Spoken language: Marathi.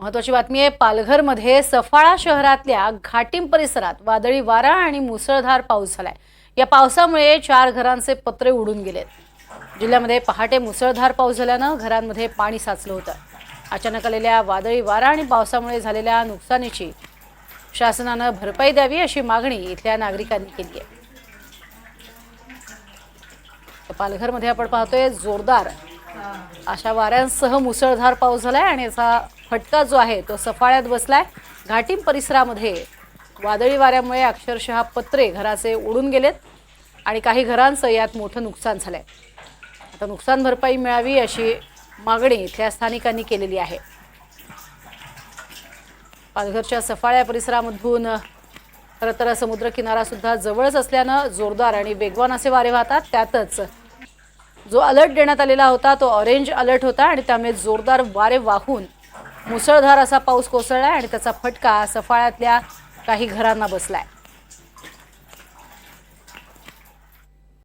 महत्वाची बातमी आहे पालघरमध्ये सफाळा शहरातल्या घाटीम परिसरात वादळी वारा आणि मुसळधार पाऊस झालाय. या पावसामुळे चार घरांचे पत्रे उडून गेलेत. जिल्ह्यामध्ये पहाटे मुसळधार पाऊस झाल्यानं घरांमध्ये पाणी साचलं होतं. अचानक आलेल्या वादळी वारा आणि पावसामुळे झालेल्या नुकसानीची शासनानं भरपाई द्यावी अशी मागणी इथल्या नागरिकांनी केली आहे. पालघरमध्ये आपण पाहतोय जोरदार अशा वाऱ्यांसह मुसळधार पाऊस झालाय आणि याचा फटका जो आहे तो सफाळ्यात बसलाय. घाटीम परिसरामध्ये वादळी वाऱ्यामुळे अक्षरशः पत्रे घराचे उडून गेलेत आणि काही घरांचं यात मोठं नुकसान झालंय. आता नुकसान भरपाई मिळावी अशी मागणी इथल्या स्थानिकांनी केलेली आहे. पालघरच्या सफाळ्या परिसरामधून खरं तर समुद्रकिनारासुद्धा जवळच असल्यानं जोरदार आणि वेगवान असे वारे वाहतात. त्यातच जो अलर्ट देण्यात आलेला होता तो ऑरेंज अलर्ट होता आणि त्यामुळे जोरदार वारे वाहून मुसळधार असा पाऊस कोसळला आणि त्याचा फटका सफाळ्यातल्या काही घरांना बसलाय.